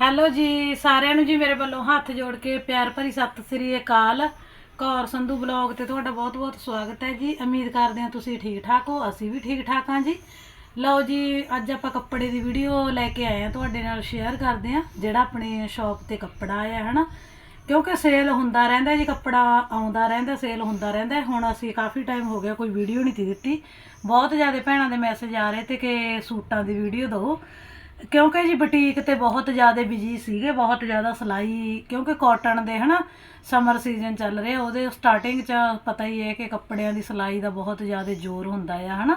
Hello ਜੀ, ਸਾਰਿਆਂ ਨੂੰ ਜੀ ਮੇਰੇ ਵੱਲੋਂ ਹੱਥ ਜੋੜ ਕੇ ਪਿਆਰ ਭਰੀ ਸਤਿ ਸ੍ਰੀ ਅਕਾਲ। ਕੌਰ ਸੰਧੂ ਬਲੌਗ ਤੇ ਤੁਹਾਡਾ ਬਹੁਤ-ਬਹੁਤ ਸਵਾਗਤ ਹੈ ਜੀ। ਉਮੀਦ ਕਰਦੇ ਹਾਂ ਤੁਸੀਂ ਠੀਕ ਠਾਕ ਹੋ, ਅਸੀਂ ਵੀ ਠੀਕ ਠਾਕ ਹਾਂ ਜੀ। ਲਓ ਜੀ, ਅੱਜ ਆਪਾਂ ਕੱਪੜੇ ਦੀ ਵੀਡੀਓ ਲੈ ਕੇ ਆਏ ਹਾਂ, ਤੁਹਾਡੇ ਨਾਲ ਸ਼ੇਅਰ ਕਰਦੇ ਹਾਂ, ਜਿਹੜਾ ਆਪਣੇ ਸ਼ਾਪ ਤੇ ਕੱਪੜਾ ਆਇਆ ਹੈ ਨਾ। ਕਿਉਂਕਿ ਸੇਲ ਹੁੰਦਾ ਰਹਿੰਦਾ ਜੀ, ਕੱਪੜਾ ਆਉਂਦਾ ਰਹਿੰਦਾ ਸੇਲ ਹੁੰਦਾ ਰਹਿੰਦਾ ਹੁਣ ਅਸੀਂ ਕਾਫੀ ਟਾਈਮ ਹੋ ਗਿਆ, ਕੋਈ ਵੀਡੀਓ ਨਹੀਂ ਤੀ ਦਿੱਤੀ। ਬਹੁਤ ਜ਼ਿਆਦਾ ਭੈਣਾਂ ਦੇ ਮੈਸੇਜ ਆ ਰਹੇ ਤੇ ਕਿ ਸੂਟਾਂ ਦੀ ਵੀਡੀਓ ਦਿਓ। ਕਿਉਂਕਿ ਜੀ ਬੁਟੀਕ ਤੇ ਬਹੁਤ ਜ਼ਿਆਦਾ ਬਿਜ਼ੀ ਸੀਗੇ, ਬਹੁਤ ਜ਼ਿਆਦਾ ਸਿਲਾਈ, ਕਿਉਂਕਿ ਕਾਟਨ ਦੇ ਹਨਾ ਸਮਰ ਸੀਜ਼ਨ ਚੱਲ ਰਿਹਾ, ਉਹਦੇ ਸਟਾਰਟਿੰਗ ਚ ਪਤਾ ਹੀ ਹੈ ਕਿ ਕੱਪੜਿਆਂ ਦੀ ਸਿਲਾਈ ਦਾ ਬਹੁਤ ਜ਼ਿਆਦਾ ਜ਼ੋਰ ਹੁੰਦਾ ਆ ਹਨਾ।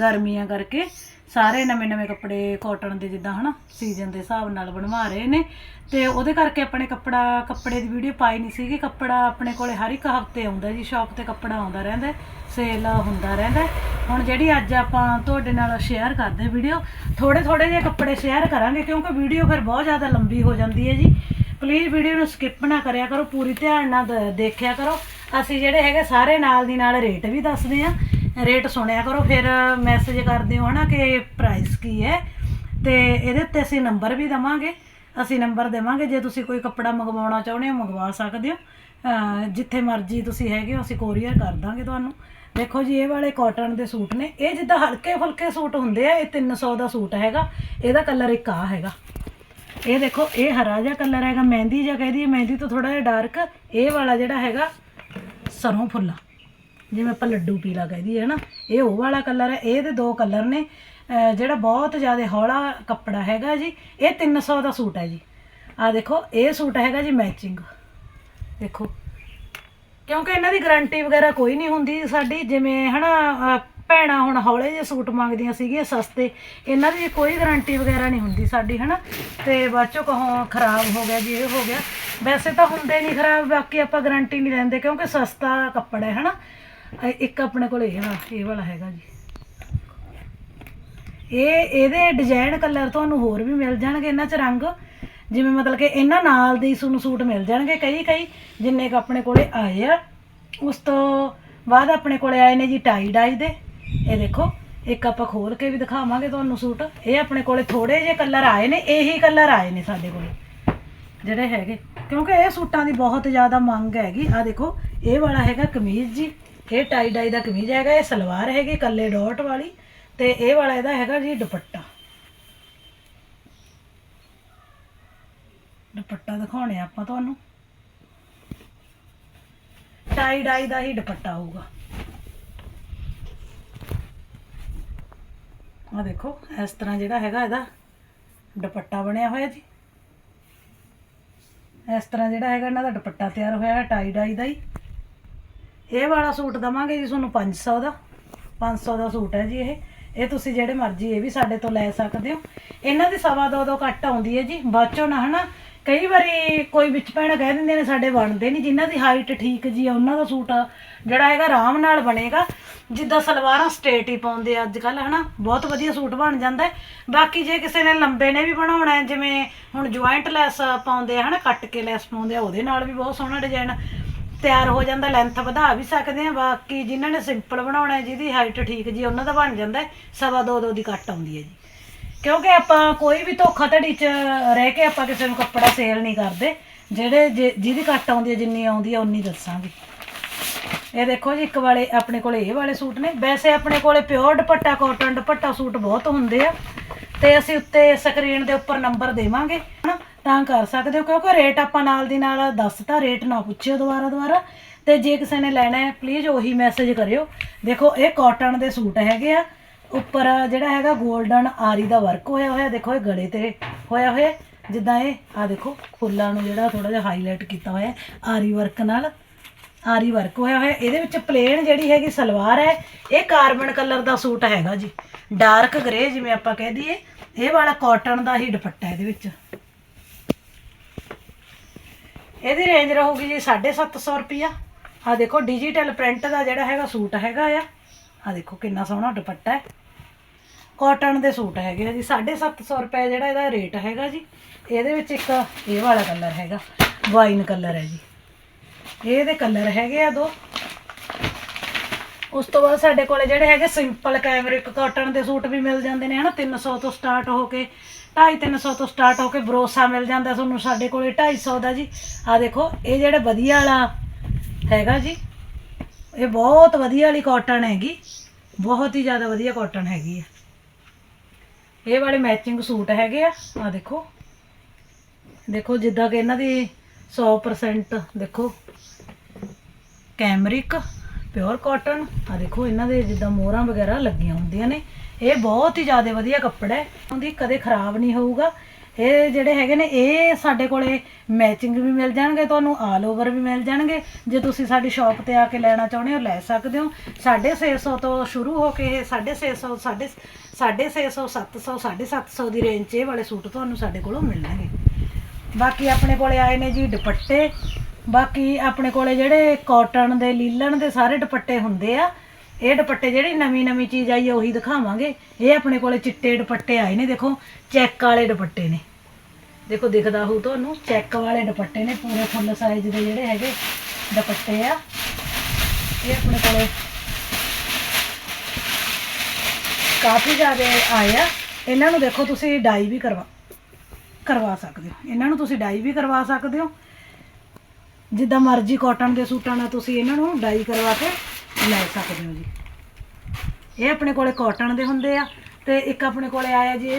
ਗਰਮੀਆਂ ਕਰਕੇ ਸਾਰੇ ਨਵੇਂ ਨਵੇਂ ਕੱਪੜੇ ਕਾਟਨ ਦੇ ਜਿੱਦਾਂ ਹਨਾ ਸੀਜ਼ਨ ਦੇ ਹਿਸਾਬ ਨਾਲ ਬਣਵਾ ਰਹੇ ਨੇ। ਤੇ ਉਹਦੇ ਕਰਕੇ ਆਪਣੇ ਕੱਪੜਾ, ਕੱਪੜੇ ਦੀ ਵੀਡੀਓ ਪਾਈ ਨਹੀਂ ਸੀਗੀ। ਕੱਪੜਾ ਆਪਣੇ ਕੋਲੇ ਹਰ ਇੱਕ ਹਫ਼ਤੇ ਆਉਂਦਾ ਜੀ ਸ਼ਾਪ ਤੇ ਕੱਪੜਾ ਆਉਂਦਾ ਰਹਿੰਦਾ ਸੇਲ ਹੁੰਦਾ ਰਹਿੰਦਾ। ਹੁਣ ਜਿਹੜੀ ਅੱਜ ਆਪਾਂ ਤੁਹਾਡੇ ਨਾਲ ਸ਼ੇਅਰ ਕਰਦੇ ਵੀਡੀਓ ਥੋੜੇ ਥੋੜੇ ਜਿਹੇ ਕੱਪੜੇ ਸ਼ੇਅਰ ਕਰਾਂਗੇ, ਕਿਉਂਕਿ ਵੀਡੀਓ ਫਿਰ ਬਹੁਤ ਜ਼ਿਆਦਾ ਲੰਬੀ ਹੋ ਜਾਂਦੀ ਹੈ ਜੀ। ਪਲੀਜ਼ ਵੀਡੀਓ ਨੂੰ ਸਕਿਪ ਨਾ ਕਰਿਆ ਕਰੋ, ਪੂਰੀ ਧਿਆਨ ਨਾਲ ਦ- ਦੇਖਿਆ ਕਰੋ। ਅਸੀਂ ਜਿਹੜੇ ਹੈਗੇ, ਸਾਰੇ ਨਾਲ ਦੀ ਨਾਲ ਰੇਟ ਵੀ ਦੱਸਦੇ ਆ ਰੇਟ ਸੁਣਿਆ ਕਰੋ, ਫਿਰ ਮੈਸੇਜ ਕਰਦੇ ਹੋ ਹਨਾ ਕਿ ਪ੍ਰਾਈਸ ਕੀ ਹੈ। ਤੇ ਇਹਦੇ ਉੱਤੇ ਅਸੀਂ ਨੰਬਰ ਵੀ ਦਵਾਂਗੇ। ਅਸੀਂ ਨੰਬਰ ਦੇਵਾਂਗੇ, ਜੇ ਤੁਸੀਂ ਕੋਈ ਕੱਪੜਾ ਮੰਗਵਾਉਣਾ ਚਾਹੁੰਦੇ ਹੋ, ਮੰਗਵਾ ਸਕਦੇ ਹੋ। ਜਿੱਥੇ ਮਰਜ਼ੀ ਤੁਸੀਂ ਹੈਗੇ ਹੋ, ਅਸੀਂ ਕੋਰੀਅਰ ਕਰ ਦਾਂਗੇ ਤੁਹਾਨੂੰ। ਦੇਖੋ ਜੀ, ਇਹ ਵਾਲੇ ਕਾਟਨ ਦੇ ਸੂਟ ਨੇ। ਇਹ ਜਿੱਦਾਂ ਹਲਕੇ ਫੁਲਕੇ ਸੂਟ ਹੁੰਦੇ ਆ, ਇਹ 300 ਦਾ ਸੂਟ ਹੈਗਾ। ਇਹਦਾ ਕਲਰ ਇੱਕ ਆ ਹੈਗਾ। ਇਹ ਦੇਖੋ, ਇਹ ਹਰਾ ਜਿਹਾ ਕਲਰ ਹੈਗਾ, ਮਹਿੰਦੀ ਜਿਹਾ ਕਹਦੀ ਹੈ ਮਹਿੰਦੀ ਤੋਂ ਥੋੜਾ ਜਿਹਾ ਡਾਰਕ ਇਹ ਵਾਲਾ ਜਿਹੜਾ ਹੈਗਾ, ਸਰੋਂ ਫੁੱਲਾ। ਜਿਵੇਂ ਆਪਾਂ ਲੱਡੂ ਪੀਲਾ ਕਹਦੀ ਹੈ ਨਾ ਇਹ ਉਹ ਵਾਲਾ ਕਲਰ ਹੈ, ਇਹ ਦੇ ਦੋ ਕਲਰ ਨੇ। ਜਿਹੜਾ ਬਹੁਤ ਜ਼ਿਆਦਾ ਹੌਲਾ ਕੱਪੜਾ ਹੈਗਾ ਜੀ, ਇਹ 300 ਦਾ ਸੂਟ ਹੈ ਜੀ। ਆ ਦੇਖੋ, ਇਹ ਸੂਟ ਹੈਗਾ ਜੀ ਮੈਚਿੰਗ ਦੇਖੋ। ਕਿਉਂਕਿ ਇਹਨਾਂ ਦੀ ਗਾਰੰਟੀ ਵਗੈਰਾ ਕੋਈ ਨਹੀਂ ਹੁੰਦੀ ਸਾਡੀ, ਜਿਵੇਂ, ਹਨਾ, ਅਹ ਭੈਣਾਂ ਹੁਣ ਹੌਲੇ ਜਿਹੇ ਸੂਟ ਮੰਗਦੀਆਂ ਸੀਗੀਆਂ ਸਸਤੇ, ਇਹਨਾਂ ਦੀ ਕੋਈ ਗਾਰੰਟੀ ਵਗੈਰਾ ਨਹੀਂ ਹੁੰਦੀ ਸਾਡੀ, ਹਨਾ? ਤੇ ਬਾਅਦ ਚੋਂ ਕਹੋ, ਖਰਾਬ ਹੋ ਗਿਆ ਜੀ, ਇਹ ਹੋ ਗਿਆ। ਵੈਸੇ ਤਾਂ ਹੁੰਦੇ ਨਹੀਂ ਖਰਾਬ, ਬਾਕੀ ਆਪਾਂ ਗਾਰੰਟੀ ਨਹੀਂ ਲੈਂਦੇ ਕਿਉਂਕਿ ਸਸਤਾ ਕੱਪੜਾ ਹੈ, ਹਨਾ? ਇੱਕ ਆਪਣੇ ਕੋਲ ਇਹ ਵਾਲਾ ਇਹ ਵਾਲਾ ਹੈਗਾ ਜੀ। ਇਹ, ਇਹਦੇ ਡਿਜ਼ਾਈਨ ਕਲਰ ਤੁਹਾਨੂੰ ਹੋਰ ਵੀ ਮਿਲ ਜਾਣਗੇ ਇਹਨਾਂ 'ਚ ਰੰਗ। ਜਿਵੇਂ ਮਤਲਬ ਕਿ ਇਹਨਾਂ ਨਾਲ ਦੇ ਹੀ ਸੂਟ ਮਿਲ ਜਾਣਗੇ ਕਈ ਕਈ, ਜਿੰਨੇ ਕ ਆਪਣੇ ਕੋਲੇ ਆਏ ਆ। ਉਸ ਤੋਂ ਬਾਅਦ ਆਪਣੇ ਕੋਲੇ ਆਏ ਨੇ ਜੀ ਟਾਈ ਡਾਈ ਦੇ। ਇਹ ਦੇਖੋ, ਇੱਕ ਆਪਾਂ ਖੋਲ ਕੇ ਵੀ ਦਿਖਾਵਾਂਗੇ ਤੁਹਾਨੂੰ ਸੂਟ। ਇਹ ਆਪਣੇ ਕੋਲੇ ਥੋੜੇ ਜਿਹੇ ਕਲਰ ਆਏ ਨੇ, ਇਹੀ ਕਲਰ ਆਏ ਨੇ ਸਾਡੇ ਕੋਲੇ। ਜਿਹੜੇ ਹੈਗੇ। ਕਿਉਂਕਿ ਇਹ ਸੂਟਾਂ ਦੀ ਬਹੁਤ ਜ਼ਿਆਦਾ ਮੰਗ ਹੈਗੀ। ਆ ਦੇਖੋ, ਇਹ ਵਾਲਾ ਹੈਗਾ ਕਮੀਜ਼ ਜੀ। ਇਹ ਟਾਈ ਡਾਈ ਦਾ ਕਮੀਜ਼ ਹੈਗਾ, ਇਹ ਸਲਵਾਰ ਹੈਗੀ ਕੱਲੇ ਡਾਟ ਵਾਲੀ ਤੇ ਇਹ ਵਾਲਾ ਇਹਦਾ ਹੈਗਾ ਜੀ ਦੁਪੱਟਾ। ਦੁਪੱਟਾ ਦਿਖਾਉਣੇ ਆਪਾਂ ਤੁਹਾਨੂੰ। ਟਾਈ ਡਾਈ ਦਾ ਹੀ ਦੁਪੱਟਾ ਹੋਊਗਾ। ਆ ਦੇਖੋ, ਇਸ ਤਰ੍ਹਾਂ ਜਿਹੜਾ ਹੈਗਾ ਇਹਦਾ ਦੁਪੱਟਾ ਬਣਿਆ ਹੋਇਆ ਜੀ। ਇਸ ਤਰ੍ਹਾਂ ਜਿਹੜਾ ਹੈਗਾ ਇਹਨਾਂ ਦਾ ਦੁਪੱਟਾ ਤਿਆਰ ਹੋਇਆ ਹੈ, ਟਾਈ ਡਾਈ ਦਾ ਹੀ। ਇਹ ਵਾਲਾ ਸੂਟ ਦਵਾਂਗੇ ਜੀ ਤੁਹਾਨੂੰ 500 ਦਾ। 500 ਦਾ ਸੂਟ ਹੈ ਜੀ ਇਹ। ਇਹ ਤੁਸੀਂ ਜਿਹੜੇ ਮਰਜ਼ੀ ਇਹ ਵੀ ਸਾਡੇ ਤੋਂ ਲੈ ਸਕਦੇ ਹੋ। ਇਹਨਾਂ ਦੀ ਸਵਾ ਦੋ ਦੋ ਕੱਟ ਆਉਂਦੀ ਹੈ ਜੀ। ਬਾਅਦ ਚੋਂ ਨਾ, ਹਨਾ? ਕਈ ਵਾਰੀ ਕੋਈ ਵਿੱਚ ਭੈਣਾਂ ਕਹਿ ਦਿੰਦੇ ਨੇ ਸਾਡੇ ਬਣਦੇ ਨਹੀਂ। ਜਿਨ੍ਹਾਂ ਦੀ ਹਾਈਟ ਠੀਕ ਜੀ ਆ, ਉਹਨਾਂ ਦਾ ਸੂਟ ਜਿਹੜਾ ਹੈਗਾ ਆਰਾਮ ਨਾਲ ਬਣੇਗਾ। ਜਿੱਦਾਂ ਸਲਵਾਰਾਂ ਸਟ੍ਰੇਟ ਹੀ ਪਾਉਂਦੇ ਆ ਅੱਜ ਕੱਲ ਹਨਾ? ਬਹੁਤ ਵਧੀਆ ਸੂਟ ਬਣ ਜਾਂਦਾ ਬਾਕੀ ਜੇ ਕਿਸੇ ਨੇ ਲੰਬੇ ਨੇ ਵੀ ਬਣਾਉਣਾ ਜਿਵੇਂ ਹੁਣ ਜੁਆਇੰਟ ਲੈਸ ਪਾਉਂਦੇ ਆ, ਹਨਾ? ਕੱਟ ਕੇ ਲੈਸ ਪਾਉਂਦੇ ਆ, ਉਹਦੇ ਨਾਲ ਵੀ ਬਹੁਤ ਸੋਹਣਾ ਡਿਜ਼ਾਈਨ ਤਿਆਰ ਹੋ ਜਾਂਦਾ ਲੈਂਥ ਵਧਾ ਵੀ ਸਕਦੇ ਆ, ਬਾਕੀ ਜਿਨ੍ਹਾਂ ਨੇ ਸਿੰਪਲ ਬਣਾਉਣਾ ਹੈ ਜਿਹਦੀ ਹਾਈਟ ਠੀਕ ਜੀ, ਉਹਨਾਂ ਦਾ ਬਣ ਜਾਂਦਾ ਹੈ, ਸਵਾ ਦੋ ਦੋ ਦੀ ਕੱਟ ਆਉਂਦੀ ਹੈ ਜੀ। ਕਿਉਂਕਿ ਆਪਾਂ ਕੋਈ ਵੀ ਧੋਖਾਧੜੀ 'ਚ ਰਹਿ ਕੇ ਆਪਾਂ ਕਿਸੇ ਨੂੰ ਕੱਪੜਾ ਸੇਲ ਨਹੀਂ ਕਰਦੇ, ਜਿਹੜੇ ਜੇ, ਜਿਹਦੀ ਕੱਟ ਆਉਂਦੀ ਹੈ, ਜਿੰਨੀ ਆਉਂਦੀ ਹੈ ਉਨੀ ਦੱਸਾਂਗੇ। ਇਹ ਦੇਖੋ ਜੀ, ਇੱਕ ਵਾਲੇ ਆਪਣੇ ਕੋਲੇ ਇਹ ਵਾਲੇ ਸੂਟ ਨੇ। ਵੈਸੇ ਆਪਣੇ ਕੋਲੇ pure dupatta cotton dupatta suit ਬਹੁਤ ਹੁੰਦੇ ਆ, ਤੇ ਅਸੀਂ ਉੱਤੇ ਸਕਰੀਨ ਦੇ ਉੱਪਰ ਨੰਬਰ ਦੇਵਾਂਗੇ, ਹਨਾ? ਤਾਂ ਕਰ ਸਕਦੇ ਹੋ, ਕਿਉਂਕਿ ਰੇਟ ਆਪਾਂ ਨਾਲ ਦੀ ਨਾਲ ਦੱਸਤਾ ਰੇਟ ਨਾ ਪੁੱਛਿਓ ਦੁਬਾਰਾ ਦੁਬਾਰਾ। ਤੇ ਜੇ ਕਿਸੇ ਨੇ ਲੈਣਾ ਹੈ ਪਲੀਜ਼ ਉਹੀ ਮੈਸੇਜ ਕਰਿਓ। ਦੇਖੋ, ਇਹ ਕਾਟਨ ਦੇ ਸੂਟ ਹੈਗੇ ਆ। ਉੱਪਰ ਜਿਹੜਾ ਹੈਗਾ 골ਡਨ ਆਰੀ ਦਾ ਵਰਕ ਹੋਇਆ ਹੋਇਆ, ਦੇਖੋ ਇਹ ਗਲੇ ਤੇ ਹੋਇਆ ਹੋਇਆ। ਜਿੱਦਾਂ ਇਹ ਆ ਦੇਖੋ, ਫੁੱਲਾਂ ਨੂੰ ਜਿਹੜਾ ਥੋੜਾ ਜਿਹਾ ਹਾਈਲਾਈਟ ਕੀਤਾ ਹੋਇਆ ਆਰੀ ਵਰਕ ਨਾਲ। ਆਰੀ ਵਰਕ ਹੋਇਆ ਹੋਇਆ, ਇਹਦੇ ਵਿੱਚ ਪਲੇਨ ਜਿਹੜੀ ਹੈਗੀ ਸਲਵਾਰ ਹੈ, ਇਹ ਕਾਰਬਨ ਕਲਰ ਦਾ ਸੂਟ ਹੈਗਾ ਜੀ। ਡਾਰਕ ਗ੍ਰੇ ਜਿਵੇਂ ਆਪਾਂ ਕਹਿ ਦਈਏ, ਇਹ ਵਾਲਾ ਕਾਟਨ ਦਾ ਹੀ ਦੁਪੱਟਾ ਇਹਦੇ ਵਿੱਚ। ਇਹਦੀ ਰੇਂਜ ਰਹੂਗੀ ਜੀ 750 ਰੁਪਿਆ ਆ ਦੇਖੋ ਡਿਜੀਟਲ ਪ੍ਰਿੰਟ ਦਾ ਜਿਹੜਾ ਹੈਗਾ ਸੂਟ ਹੈਗਾ ਆ। ਆ ਦੇਖੋ ਕਿੰਨਾ ਸੋਹਣਾ ਦੁਪੱਟਾ ਹੈ। ਕਾਟਨ ਦੇ ਸੂਟ ਹੈਗੇ ਆ ਜੀ 750 ਰੁਪਏ ਜਿਹੜਾ ਇਹਦਾ ਰੇਟ ਹੈਗਾ ਜੀ। ਇਹਦੇ ਵਿੱਚ ਇੱਕ ਇਹ ਵਾਲਾ ਕਲਰ ਹੈਗਾ ਵਾਈਨ ਕਲਰ ਹੈ ਜੀ। ਇਹਦੇ ਕਲਰ ਹੈਗੇ ਆ ਦੋ। ਉਸ ਤੋਂ ਬਾਅਦ ਸਾਡੇ ਕੋਲੇ ਜਿਹੜੇ ਹੈਗੇ ਸਿੰਪਲ ਕੈਮਰਿਕ ਕਾਟਨ ਦੇ ਸੂਟ ਵੀ ਮਿਲ ਜਾਂਦੇ ਨੇ, ਹਨਾ। 300 ਤੋਂ ਸਟਾਰਟ ਹੋ ਕੇ 250 ਤੋਂ ਸਟਾਰਟ ਹੋ ਕੇ ਭਰੋਸਾ ਮਿਲ ਜਾਂਦਾ ਤੁਹਾਨੂੰ ਸਾਡੇ ਕੋਲੇ 250 ਦਾ ਜੀ। ਆ ਦੇਖੋ, ਇਹ ਜਿਹੜਾ ਵਧੀਆ ਵਾਲਾ ਹੈਗਾ ਜੀ, ਇਹ ਬਹੁਤ ਵਧੀਆ ਵਾਲੀ ਕਾਟਨ ਹੈਗੀ, ਬਹੁਤ ਹੀ ਜ਼ਿਆਦਾ ਵਧੀਆ ਕਾਟਨ ਹੈਗੀ ਆ। ਇਹ ਵਾਲੇ ਮੈਚਿੰਗ ਸੂਟ ਹੈਗੇ ਆ ਆ ਦੇਖੋ। ਦੇਖੋ, ਜਿੱਦਾਂ ਕਿ ਇਹਨਾਂ ਦੀ 100% ਦੇਖੋ। ਕੈਮਰਿਕ ਪਿਓਰ ਕਾਟਨ ਆ ਦੇਖੋ, ਇਹਨਾਂ ਦੇ ਜਿੱਦਾਂ ਮੋਹਰਾਂ ਵਗੈਰਾ ਲੱਗੀਆਂ ਹੁੰਦੀਆਂ ਨੇ। ਇਹ ਬਹੁਤ ਹੀ ਜ਼ਿਆਦਾ ਵਧੀਆ ਕੱਪੜਾ ਹੈ। ਉਹਦੀ ਕਦੇ ਖਰਾਬ ਨਹੀਂ ਹੋਊਗਾ। ਇਹ ਜਿਹੜੇ ਹੈਗੇ ਨੇ, ਇਹ ਸਾਡੇ ਕੋਲੇ ਮੈਚਿੰਗ ਵੀ ਮਿਲ ਜਾਣਗੇ, ਤੁਹਾਨੂੰ ਆਲ ਓਵਰ ਵੀ ਮਿਲ ਜਾਣਗੇ। ਜੇ ਤੁਸੀਂ ਸਾਡੀ ਸ਼ਾਪ ਤੇ ਆ ਕੇ ਲੈਣਾ ਚਾਹੁੰਦੇ ਹੋ, ਲੈ ਸਕਦੇ ਹੋ। 650 ਤੋਂ ਸ਼ੁਰੂ ਹੋ ਕੇ ਇਹ 650 ਸਾਢੇ 650 700 750 ਦੀ ਰੇਂਜ 'ਚ ਇਹ ਵਾਲੇ ਸੂਟ ਤੁਹਾਨੂੰ ਸਾਡੇ ਕੋਲੋਂ ਮਿਲਣਗੇ। ਬਾਕੀ ਆਪਣੇ ਕੋਲੇ ਆਏ ਨੇ ਜੀ ਦੁਪੱਟੇ। ਬਾਕੀ ਆਪਣੇ ਕੋਲੇ ਜਿਹੜੇ ਕਾਟਨ ਦੇ, ਲੀਲਣ ਦੇ ਸਾਰੇ ਦੁਪੱਟੇ ਹੁੰਦੇ ਆ। ਇਹ ਦੁਪੱਟੇ ਜਿਹੜੀ ਨਵੀਂ ਨਵੀਂ ਚੀਜ਼ ਆਈ ਆ, ਉਹੀ ਦਿਖਾਵਾਂਗੇ। ਇਹ ਆਪਣੇ ਕੋਲੇ ਚਿੱਟੇ ਦੁਪੱਟੇ ਆਏ ਨੇ, ਦੇਖੋ, ਚੈੱਕ ਵਾਲੇ ਦੁਪੱਟੇ ਨੇ। ਦੇਖੋ, ਦਿਖਦਾ ਹੋਊ ਤੁਹਾਨੂੰ, ਚੈੱਕ ਵਾਲੇ ਦੁਪੱਟੇ ਨੇ, ਪੂਰੇ ਫੁੱਲ ਸਾਈਜ਼ ਦੇ ਜਿਹੜੇ ਹੈਗੇ ਦੁਪੱਟੇ ਆ। ਇਹ ਆਪਣੇ ਕੋਲੇ ਕਾਫੀ ਜ਼ਿਆਦਾ ਆਏ ਆ। ਇਹਨਾਂ ਨੂੰ ਦੇਖੋ, ਤੁਸੀਂ ਡਾਈ ਵੀ ਕਰਵਾ ਕਰਵਾ ਸਕਦੇ ਹੋ। ਇਹਨਾਂ ਨੂੰ ਤੁਸੀਂ ਡਾਈ ਵੀ ਕਰਵਾ ਸਕਦੇ ਹੋ। ਜਿੱਦਾਂ ਮਰਜ਼ੀ ਕਾਟਨ ਦੇ ਸੂਟਾਂ ਨਾਲ ਤੁਸੀਂ ਇਹਨਾਂ ਨੂੰ ਡਾਈ ਕਰਵਾ ਕੇ ਲੈ ਸਕਦੇ ਹੋ ਜੀ। ਇਹ ਆਪਣੇ ਕੋਲੇ ਕਾਟਨ ਦੇ ਹੁੰਦੇ ਆ ਤੇ ਇੱਕ ਆਪਣੇ ਕੋਲੇ ਆਇਆ ਜੀ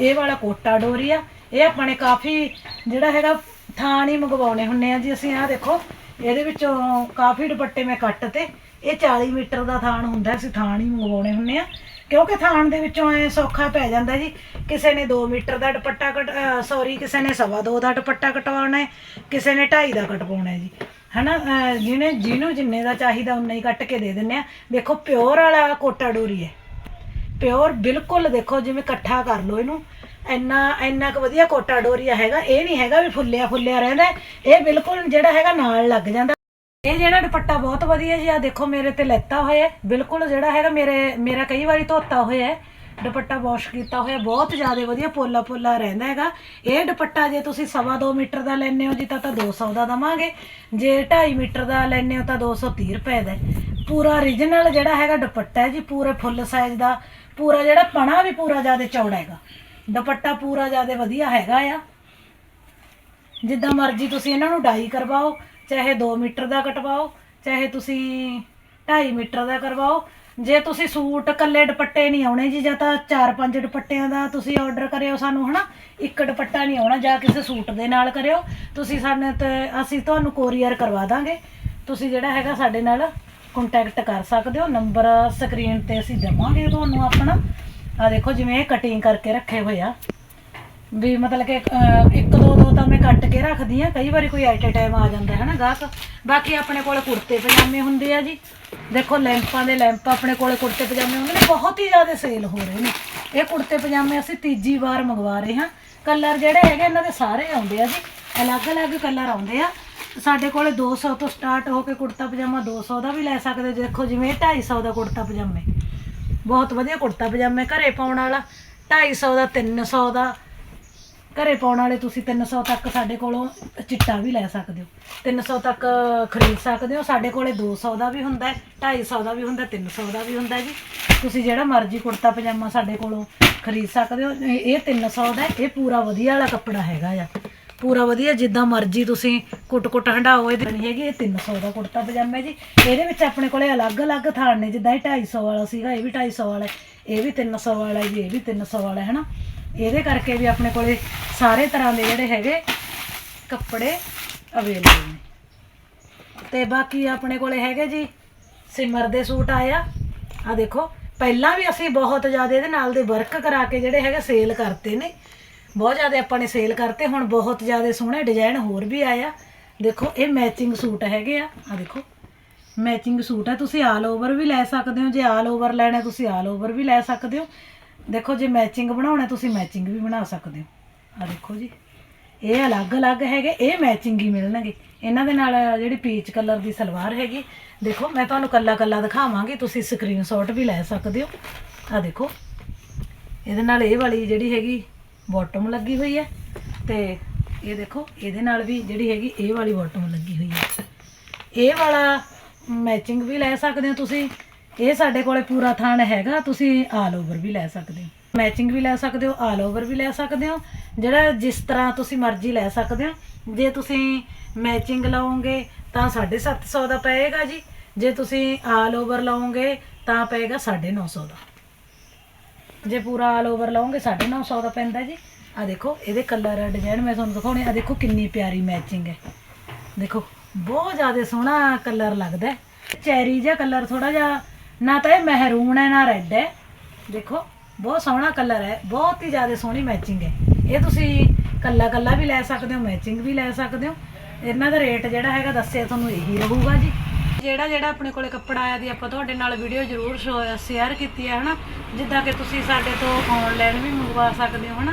ਇਹ ਵਾਲਾ ਕੋਟਾ ਡੋਰੀ ਆ। ਇਹ ਆਪਣੇ ਕਾਫੀ ਜਿਹੜਾ ਹੈਗਾ ਥਾਣ ਹੀ ਮੰਗਵਾਉਣੇ ਹੁੰਨੇ ਆ ਜੀ ਅਸੀਂ, ਆਹ ਦੇਖੋ, ਇਹਦੇ ਵਿੱਚੋਂ ਕਾਫੀ ਦੁਪੱਟੇ ਮੈਂ ਕੱਟ ਤੇ, ਇਹ 40 ਮੀਟਰ ਦਾ ਥਾਣ ਹੁੰਦਾ, ਅਸੀਂ ਥਾਣ ਹੀ ਮੰਗਵਾਉਣੇ ਹੁੰਨੇ ਆ। ਕਿਉਂਕਿ ਥਾਣ ਦੇ ਵਿੱਚੋਂ ਐ ਸੌਖਾ ਪੈ ਜਾਂਦਾ ਜੀ, ਕਿਸੇ ਨੇ 2 ਮੀਟਰ ਦਾ ਦੁਪੱਟਾ ਕਟ ਸੌਰੀ ਕਿਸੇ ਨੇ ਸਵਾ ਦੋ ਦਾ ਦੁਪੱਟਾ ਕਟਵਾਉਣਾ ਹੈ, ਕਿਸੇ ਨੇ 2.5 ਦਾ ਕਟਵਾਉਣਾ ਹੈ ਜੀ। ਹਨਾ, ਅਹ, ਜਿਹਨੇ, ਜਿਹਨੂੰ ਜਿੰਨੇ ਦਾ ਚਾਹੀਦਾ ਉਨਾ ਹੀ ਕੱਟ ਕੇ ਦੇ ਦਿੰਨੇ ਆ। ਦੇਖੋ, ਪਿਓਰ ਵਾਲਾ ਕੋਟਾ ਡੋਰੀ ਹੈ ਪਿਓਰ ਬਿਲਕੁਲ ਦੇਖੋ, ਜਿਵੇਂ ਇਕੱਠਾ ਕਰ ਲਓ ਇਹਨੂੰ। ਇੰਨਾ ਇੰਨਾ ਕੁ ਵਧੀਆ ਕੋਟਾ ਡੋਰੀਆ ਹੈਗਾ। ਇਹ ਨਹੀਂ ਹੈਗਾ ਵੀ ਫੁੱਲਿਆ ਫੁੱਲਿਆ ਰਹਿੰਦਾ ਹੈ। ਇਹ ਬਿਲਕੁਲ ਜਿਹੜਾ ਹੈਗਾ ਨਾਲ ਲੱਗ ਜਾਂਦਾ। ਇਹ ਜਿਹੜਾ ਦੁਪੱਟਾ ਬਹੁਤ ਵਧੀਆ ਜੀ ਆ ਦੇਖੋ, ਮੇਰੇ ਤੇ ਲੈਤਾ ਹੋਇਆ ਹੈ। ਬਿਲਕੁਲ ਜਿਹੜਾ ਹੈਗਾ ਮੇਰੇ, ਮੇਰਾ ਕਈ ਵਾਰੀ ਧੋਤਾ ਹੋਇਆ ਹੈ ਦੁਪੱਟਾ ਵਾਸ਼ ਕੀਤਾ ਹੋਇਆ, ਬਹੁਤ ਜ਼ਿਆਦਾ ਵਧੀਆ ਪੋਲਾ ਪੋਲਾ ਰਹਿੰਦਾ ਹੈਗਾ। ਇਹ ਦੁਪੱਟਾ ਜੇ ਤੁਸੀਂ ਸਵਾ ਦੋ ਮੀਟਰ ਦਾ ਲੈਣੇ ਹੋ ਜੀ, ਤਾਂ ਤਾਂ 200 ਦਾ ਦਵਾਂਗੇ। ਜੇ 2.5 ਮੀਟਰ ਦਾ ਲੈਣੇ ਹੋ, ਤਾਂ 230 ਰੁਪਏ ਦਾ ਪੂਰਾ origignal ਜਿਹੜਾ ਹੈਗਾ ਦੁਪੱਟਾ ਹੈ ਜੀ, ਪੂਰੇ ਫੁੱਲ ਸਾਈਜ਼ ਦਾ, ਪੂਰਾ ਜਿਹੜਾ ਪਣਾ ਵੀ ਪੂਰਾ ਜ਼ਿਆਦਾ ਚੌੜਾ ਹੈਗਾ। ਦੁਪੱਟਾ ਪੂਰਾ ਜ਼ਿਆਦਾ ਵਧੀਆ ਹੈਗਾ ਆ। ਜਿੱਦਾਂ ਮਰਜ਼ੀ ਤੁਸੀਂ ਇਹਨਾਂ ਨੂੰ ਡਾਈ ਕਰਵਾਓ, ਚਾਹੇ 2 ਮੀਟਰ ਦਾ ਕਟਵਾਓ, ਚਾਹੇ ਤੁਸੀਂ 2.5 ਮੀਟਰ ਦਾ ਕਰਵਾਓ ਜੇ ਤੁਸੀਂ ਸੂਟ ਕੱਲੇ ਦੁਪੱਟੇ ਨਹੀਂ ਆਉਣੇ ਜੀ, ਜਾਂ ਤਾਂ 4-5 ਦੁਪੱਟਿਆਂ ਦਾ ਤੁਸੀਂ ਆਰਡਰ ਕਰਿਓ ਸਾਨੂੰ, ਹਨਾ? ਇੱਕ ਦੁਪੱਟਾ ਨਹੀਂ ਆਉਣਾ, ਜਾਂ ਕਿਸੇ ਸੂਟ ਦੇ ਨਾਲ ਕਰਿਓ। ਤੁਸੀਂ ਸਾਡੇ ਤੇ, ਅਸੀਂ ਤੁਹਾਨੂੰ ਕੋਰੀਅਰ ਕਰਵਾ ਦਾਂਗੇ। ਤੁਸੀਂ ਜਿਹੜਾ ਹੈਗਾ ਸਾਡੇ ਨਾਲ ਕੰਟੈਕਟ ਕਰ ਸਕਦੇ ਹੋ। ਨੰਬਰ ਸਕਰੀਨ ਤੇ ਅਸੀਂ ਦੇਵਾਂਗੇ ਤੁਹਾਨੂੰ ਆਪਣਾ। ਆ ਦੇਖੋ ਜਿਵੇਂ ਇਹ ਕਟਿੰਗ ਕਰਕੇ ਰੱਖੇ ਹੋਏ ਆ। ਵੀ ਮਤਲਬ ਕਿ ਅਹ, ਇੱਕ ਦੋ ਦੋ ਤਾਂ ਮੈਂ ਕੱਟ ਕੇ ਰੱਖਦੀ ਆ ਕਈ ਵਾਰੀ ਕੋਈ ਐਟ ਅ ਟਾਈਮ ਆ ਜਾਂਦਾ ਹੈ ਨਾ ਗਾਹਕ। ਬਾਕੀ ਆਪਣੇ ਕੋਲ ਕੁੜਤੇ ਪਜਾਮੇ ਹੁੰਦੇ ਆ ਜੀ। ਦੇਖੋ ਲੈਂਪਾਂ ਦੇ ਲੈਂਪ ਆਪਣੇ ਕੋਲ ਕੁੜਤੇ ਪਜਾਮੇ ਹੁੰਦੇ ਨੇ ਬਹੁਤ ਹੀ ਜ਼ਿਆਦਾ ਸੇਲ ਹੋ ਰਹੇ ਨੇ। ਇਹ ਕੁੜਤੇ ਪਜਾਮੇ ਅਸੀਂ ਤੀਜੀ ਵਾਰ ਮੰਗਵਾ ਰਹੇ ਹਾਂ। ਕਲਰ ਜਿਹੜੇ ਹੈਗੇ ਇਹਨਾਂ ਦੇ ਸਾਰੇ ਆਉਂਦੇ ਆ ਜੀ। ਅਲੱਗ-ਅਲੱਗ ਕਲਰ ਆਉਂਦੇ ਆ। ਸਾਡੇ ਕੋਲੇ 200 ਤੋਂ ਸਟਾਰਟ ਹੋ ਕੇ ਕੁੜਤਾ ਪਜਾਮਾ 200 ਦਾ ਵੀ ਲੈ ਸਕਦੇ ਹੋ। ਦੇਖੋ ਜਿਵੇਂ ਇਹ 250 ਦਾ ਕੁੜਤਾ ਪਜਾਮੇ। ਬਹੁਤ ਵਧੀਆ ਕੁੜਤਾ ਪਜਾਮੇ ਘਰੇ ਪਾਉਣ ਵਾਲਾ 250 ਦਾ 300 ਦਾ ਘਰੇ ਪਾਉਣ ਵਾਲੇ ਤੁਸੀਂ 300 ਤੱਕ ਸਾਡੇ ਕੋਲੋਂ ਚਿੱਟਾ ਵੀ ਲੈ ਸਕਦੇ ਹੋ। 300 ਤੱਕ ਖਰੀਦ ਸਕਦੇ ਹੋ। ਸਾਡੇ ਕੋਲੇ 200 ਦਾ ਵੀ ਹੁੰਦਾ ਹੈ 250 ਦਾ ਵੀ ਹੁੰਦਾ 300 ਦਾ ਵੀ ਹੁੰਦਾ ਹੈ ਜੀ। ਤੁਸੀਂ ਜਿਹੜਾ ਮਰਜ਼ੀ ਕੁੜਤਾ, ਪਜਾਮਾ ਸਾਡੇ ਕੋਲੋਂ ਖਰੀਦ ਸਕਦੇ ਹੋ। ਇਹ ਇਹ 300 ਦਾ ਇਹ ਪੂਰਾ ਵਧੀਆ ਵਾਲਾ ਕੱਪੜਾ ਹੈਗਾ ਆ। ਪੂਰਾ ਵਧੀਆ, ਜਿੱਦਾਂ ਮਰਜ਼ੀ ਤੁਸੀਂ ਕੁੱਟ-ਕੁੱਟ ਹੰਡਾਓ ਇਹਦੀ ਨਹੀਂ ਹੈਗੀ, ਇਹ 300 ਦਾ ਕੁੜਤਾ, ਪਜਾਮਾ ਜੀ। ਇਹਦੇ ਵਿੱਚ ਆਪਣੇ ਕੋਲੇ ਅਲੱਗ-ਅਲੱਗ ਥਾਣ ਨੇ, ਜਿੱਦਾਂ ਇਹ 250 ਵਾਲਾ ਸੀਗਾ, ਇਹ ਵੀ 250 ਵਾਲਾ ਇਹ ਵੀ 300 ਵਾਲਾ ਜੀ, ਇਹ ਵੀ 300 ਵਾਲਾ ਹੈ ਨਾ ਇਹਦੇ ਕਰਕੇ ਵੀ ਆਪਣੇ ਕੋਲੇ ਸਾਰੇ ਤਰ੍ਹਾਂ ਦੇ ਜਿਹੜੇ ਹੈਗੇ ਕੱਪੜੇ ਅਵੇਲੇਬਲ ਨੇ। ਤੇ ਬਾਕੀ ਆਪਣੇ ਕੋਲੇ ਹੈਗੇ ਜੀ, ਸਿਮਰ ਦੇ ਸੂਟ ਆਇਆ ਆ। ਦੇਖੋ, ਪਹਿਲਾਂ ਵੀ ਅਸੀਂ ਬਹੁਤ ਜ਼ਿਆਦਾ ਇਹਦੇ ਨਾਲ ਦੇ ਵਰਕ ਕਰਾ ਕੇ ਜਿਹੜੇ ਹੈਗੇ ਸੇਲ ਕਰਤੇ ਨੇ। ਬਹੁਤ ਜ਼ਿਆਦਾ ਆਪਾਂ ਨੇ ਸੇਲ ਕਰਤੇ, ਹੁਣ ਬਹੁਤ ਜ਼ਿਆਦਾ ਸੋਹਣੇ ਡਿਜ਼ਾਈਨ ਹੋਰ ਵੀ ਆਇਆ ਦੇਖੋ, ਇਹ ਮੈਚਿੰਗ ਸੂਟ ਹੈਗੇ ਆ। ਆ ਦੇਖੋ ਮੈਚਿੰਗ ਸੂਟ ਹੈ ਤੁਸੀਂ ਆਲ ਓਵਰ ਵੀ ਲੈ ਸਕਦੇ ਹੋ, ਜੇ ਆਲ ਓਵਰ ਲੈਣਾ ਤੁਸੀਂ ਆਲ ਓਵਰ ਵੀ ਲੈ ਸਕਦੇ ਹੋ। ਦੇਖੋ ਜੇ ਮੈਚਿੰਗ ਬਣਾਉਣਾ ਤੁਸੀਂ ਮੈਚਿੰਗ ਵੀ ਬਣਾ ਸਕਦੇ ਹੋ। ਆ ਦੇਖੋ ਜੀ, ਇਹ ਅਲੱਗ-ਅਲੱਗ ਹੈਗੇ, ਇਹ ਮੈਚਿੰਗ ਹੀ ਮਿਲਣਗੇ। ਇਹਨਾਂ ਦੇ ਨਾਲ ਜਿਹੜੀ ਪੀਚ ਕਲਰ ਦੀ ਸਲਵਾਰ ਹੈਗੀ, ਦੇਖੋ, ਮੈਂ ਤੁਹਾਨੂੰ ਕੱਲਾ-ਕੱਲਾ ਦਿਖਾਵਾਂਗੀ, ਤੁਸੀਂ ਸਕਰੀਨਸ਼ਾਟ ਵੀ ਲੈ ਸਕਦੇ ਹੋ। ਆ ਦੇਖੋ, ਇਹਦੇ ਨਾਲ ਇਹ ਵਾਲੀ ਜਿਹੜੀ ਹੈਗੀ ਬਾਟਮ ਲੱਗੀ ਹੋਈ ਹੈ। ਤੇ ਇਹ ਦੇਖੋ, ਇਹਦੇ ਨਾਲ ਵੀ ਜਿਹੜੀ ਹੈਗੀ, ਇਹ ਵਾਲੀ ਬਾਟਮ ਲੱਗੀ ਹੋਈ ਹੈ। ਇਹ ਵਾਲਾ ਮੈਚਿੰਗ ਵੀ ਲੈ ਸਕਦੇ ਹੋ ਤੁਸੀਂ। ਇਹ ਸਾਡੇ ਕੋਲੇ ਪੂਰਾ ਥਾਨ ਹੈਗਾ, ਤੁਸੀਂ ਆਲ ਓਵਰ ਵੀ ਲੈ ਸਕਦੇ ਹੋ। ਮੈਚਿੰਗ ਵੀ ਲੈ ਸਕਦੇ ਹੋ ਆਲ ਓਵਰ ਵੀ ਲੈ ਸਕਦੇ ਹੋ। ਜਿਹੜਾ ਜਿਸ ਤਰ੍ਹਾਂ ਤੁਸੀਂ ਮਰਜ਼ੀ ਲੈ ਸਕਦੇ ਹੋ। ਜੇ ਤੁਸੀਂ ਮੈਚਿੰਗ ਲਾਓਗੇ, ਤਾਂ 750 ਦਾ ਪਏਗਾ ਜੀ। ਜੇ ਤੁਸੀਂ ਆਲ ਓਵਰ ਲਾਓਗੇ, ਤਾਂ ਪਏਗਾ 950 ਦਾ। ਜੇ ਪੂਰਾ ਆਲ ਓਵਰ ਲਾਓਗੇ 950 ਦਾ ਪੈਂਦਾ ਜੀ। ਆ ਦੇਖੋ, ਇਹਦੇ ਕਲਰ ਡਿਜ਼ਾਈਨ ਮੈਂ ਤੁਹਾਨੂੰ ਦਿਖਾਉਣੇ ਆ। ਦੇਖੋ ਕਿੰਨੀ ਪਿਆਰੀ ਮੈਚਿੰਗ ਹੈ। ਦੇਖੋ, ਬਹੁਤ ਜ਼ਿਆਦਾ ਸੋਹਣਾ ਕਲਰ ਲੱਗਦਾ ਚੈਰੀ ਜਿਹਾ ਕਲਰ ਥੋੜਾ ਜਿਹਾ ਨਾ ਤਾਂ ਇਹ ਮਹਿਰੂਨ ਹੈ, ਨਾ ਰੈੱਡ ਹੈ। ਦੇਖੋ, ਬਹੁਤ ਸੋਹਣਾ ਕਲਰ ਹੈ, ਬਹੁਤ ਹੀ ਜ਼ਿਆਦਾ ਸੋਹਣੀ ਮੈਚਿੰਗ ਹੈ। ਇਹ ਤੁਸੀਂ ਕੱਲਾ ਕੱਲਾ ਵੀ ਲੈ ਸਕਦੇ ਹੋ ਮੈਚਿੰਗ ਵੀ ਲੈ ਸਕਦੇ ਹੋ। ਇਹਨਾਂ ਦਾ ਰੇਟ ਜਿਹੜਾ ਹੈਗਾ, ਦੱਸਿਆ ਤੁਹਾਨੂੰ ਇਹੀ ਰਹੂਗਾ ਜੀ। ਜਿਹੜਾ ਜਿਹੜਾ ਆਪਣੇ ਕੋਲੇ ਕੱਪੜਾ ਆਇਆ ਦੀ ਆਪਾਂ ਤੁਹਾਡੇ ਨਾਲ ਵੀਡੀਓ ਜ਼ਰੂਰ ਸ਼ੇਅਰ ਕੀਤੀ ਹੈ, ਹਨਾ? ਜਿੱਦਾਂ ਕਿ ਤੁਸੀਂ ਸਾਡੇ ਤੋਂ ਆਨਲਾਈਨ ਵੀ ਮੰਗਵਾ ਸਕਦੇ ਹੋ, ਹਨਾ?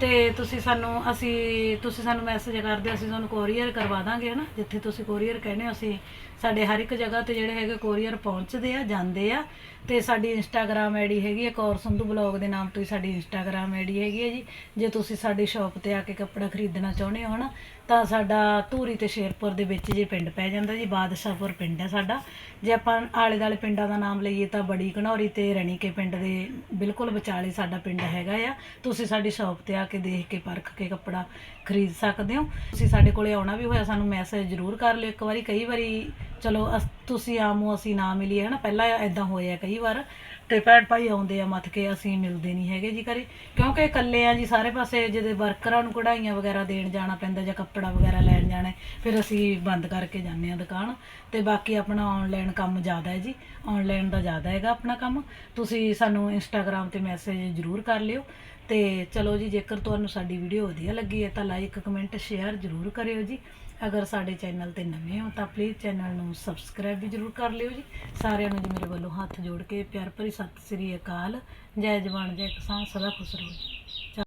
ਤੇ ਤੁਸੀਂ ਸਾਨੂੰ ਅਸੀਂ ਤੁਸੀਂ ਸਾਨੂੰ ਮੈਸੇਜ ਕਰਦੇ ਹੋ, ਅਸੀਂ ਤੁਹਾਨੂੰ ਕੋਰੀਅਰ ਕਰਵਾ ਦਾਂਗੇ ਹਨਾ? ਜਿੱਥੇ ਤੁਸੀਂ ਕੋਰੀਅਰ ਕਹਿੰਦੇ ਹੋ ਅਸੀਂ ਸਾਡੇ ਹਰ ਇੱਕ ਜਗ੍ਹਾ ਤੇ ਜਿਹੜੇ ਹੈਗੇ ਕੋਰੀਅਰ ਪਹੁੰਚਦੇ ਆ ਜਾਂਦੇ ਆ। ਤੇ ਸਾਡੀ ਇੰਸਟਾਗ੍ਰam ਆਈਡੀ ਹੈਗੀ ਹੈ ਕੌਰ ਸੰਧੂ ਬਲੌਗ ਦੇ ਨਾਮ ਤੋਂ ਹੀ ਸਾਡੀ ਇੰਸਟਾਗ੍ਰam ਆਈਡੀ ਹੈਗੀ ਹੈ ਜੀ। ਜੇ ਤੁਸੀਂ ਸਾਡੀ ਸ਼ਾਪ ਤੇ ਆ ਕੇ ਕੱਪੜਾ ਖਰੀਦਣਾ ਚਾਹੁੰਦੇ ਹੋ ਹਨਾ? ਤਾਂ ਸਾਡਾ ਧੂਰੀ ਤੇ ਸ਼ੇਰਪੁਰ ਦੇ ਵਿੱਚ ਜੇ ਪਿੰਡ ਪੈ ਜਾਂਦਾ ਜੀ, ਬਾਦਸ਼ਾਹਪੁਰ ਪਿੰਡ ਹੈ ਸਾਡਾ। ਜੇ ਆਪਾਂ ਆਲੇ ਦਾਲੇ ਪਿੰਡਾਂ ਦਾ ਨਾਮ ਲਈਏ ਤਾਂ ਬੜੀ ਘਨੌਰੀ ਤੇ ਰਣੀਕੇ ਪਿੰਡ ਦੇ ਬਿਲਕੁਲ ਵਿਚਾਲੇ ਸਾਡਾ ਪਿੰਡ ਹੈਗਾ ਆ। ਤੁਸੀਂ ਸਾਡੀ ਸ਼ਾਪ ਤੇ ਆ ਕੇ ਦੇਖ ਕੇ, ਪਰਖ ਕੇ ਕੱਪੜਾ ਖਰੀਦ ਸਕਦੇ ਹੋ। ਤੁਸੀਂ ਸਾਡੇ ਕੋਲੇ ਆਉਣਾ ਵੀ ਹੋਇਆ, ਸਾਨੂੰ ਮੈਸੇਜ ਜ਼ਰੂਰ ਕਰ ਲਿਓ ਇੱਕ ਵਾਰੀ। ਕਈ ਵਾਰੀ ਚਲੋ ਅਸ- ਤੁਸੀਂ ਆਮੋ ਅਸੀਂ ਨਾ ਮਿਲੀਏ, ਹਨਾ? ਪਹਿਲਾਂ ਐਦਾਂ ਹੋਇਆ ਕਈ ਵਾਰ। ਤੇ ਭੈਣ ਭਾਈ ਆਉਂਦੇ ਆ ਮੱਥ ਕੇ, ਅਸੀਂ ਮਿਲਦੇ ਨਹੀਂ ਹੈਗੇ ਜੀ ਘਰੇ। ਕਿਉਂਕਿ ਇਕੱਲੇ ਆ ਜੀ, ਸਾਰੇ ਪਾਸੇ ਜਿਹਦੇ ਵਰਕਰਾਂ ਨੂੰ ਕਢਾਈਆਂ ਵਗੈਰਾ ਦੇਣ ਜਾਣਾ ਪੈਂਦਾ ਜਾਂ ਕੱਪੜਾ ਵਗੈਰਾ ਲੈਣ ਜਾਣਾ ਫਿਰ ਅਸੀਂ ਬੰਦ ਕਰਕੇ ਜਾਂਦੇ ਆ ਦੁਕਾਨ। ਤੇ ਬਾਕੀ ਆਪਣਾ ਆਨਲਾਈਨ ਕੰਮ ਜ਼ਿਆਦਾ ਹੈ ਜੀ। ਆਨਲਾਈਨ ਦਾ ਜ਼ਿਆਦਾ ਹੈਗਾ ਆਪਣਾ ਕੰਮ। ਤੁਸੀਂ ਸਾਨੂੰ ਇੰਸਟਾਗ੍ਰam ਤੇ ਮੈਸੇਜ ਜ਼ਰੂਰ ਕਰ ਲਿਓ। ਤੇ ਚਲੋ ਜੀ, ਜੇਕਰ ਤੁਹਾਨੂੰ ਸਾਡੀ ਵੀਡੀਓ ਵਧੀਆ ਲੱਗੀ ਹੈ ਤਾਂ ਲਾਈਕ ਕਮੈਂਟ ਸ਼ੇਅਰ ਜ਼ਰੂਰ ਕਰਿਓ ਜੀ। ਅਗਰ ਸਾਡੇ ਚੈਨਲ ਤੇ ਨਵੇਂ ਹੋ ਤਾਂ ਪਲੀਜ਼ ਚੈਨਲ ਨੂੰ ਸਬਸਕ੍ਰਾਈਬ ਵੀ ਜ਼ਰੂਰ ਕਰ ਲਿਓ ਜੀ। ਸਾਰਿਆਂ ਨੂੰ ਜੀ ਮੇਰੇ ਵੱਲੋਂ ਹੱਥ ਜੋੜ ਕੇ ਪਿਆਰ ਭਰੀ ਸਤਿ ਸ੍ਰੀ ਅਕਾਲ। ਜੈ ਜਵਾਨ, ਜੈ ਕਿਸਾਨ, ਸਦਾ ਖੁਸ਼ ਰਹੋ ਜੀ।